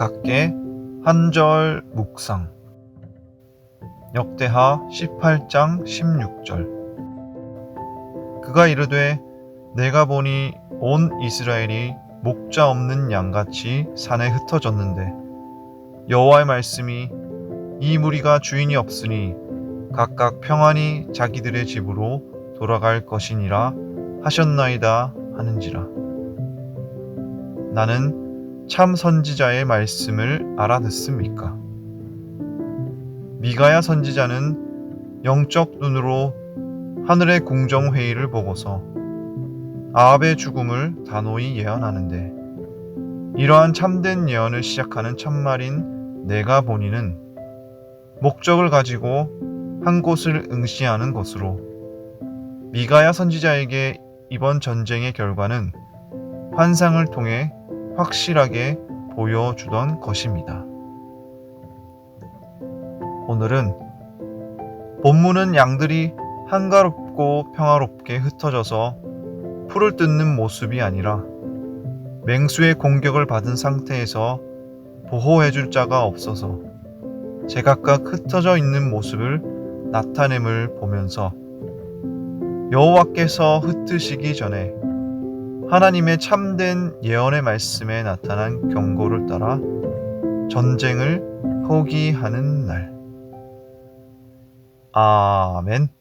함께 한절 묵상. 역대하 18장 16절. 그가 이르되 내가 보니 온 이스라엘이 목자 없는 양같이 산에 흩어졌는데 여호와의 말씀이 이 무리가 주인이 없으니 각각 평안히 자기들의 집으로 돌아갈 것이니라 하셨나이다 하는지라. 나는 참 선지자의 말씀을 알아듣습니까? 미가야 선지자는 영적 눈으로 하늘의 궁정 회의를 보고서 아합의 죽음을 단호히 예언하는데 이러한 참된 예언을 시작하는 참말인 내가 보니는 목적을 가지고 한 곳을 응시하는 것으로 미가야 선지자에게 이번 전쟁의 결과는 환상을 통해 확실하게 보여주던 것입니다. 오늘은 본문은 양들이 한가롭고 평화롭게 흩어져서 풀을 뜯는 모습이 아니라 맹수의 공격을 받은 상태에서 보호해줄 자가 없어서 제각각 흩어져 있는 모습을 나타냄을 보면서 여호와께서 흩으시기 전에 하나님의 참된 예언의 말씀에 나타난 경고를 따라 전쟁을 포기하는 날. 아멘.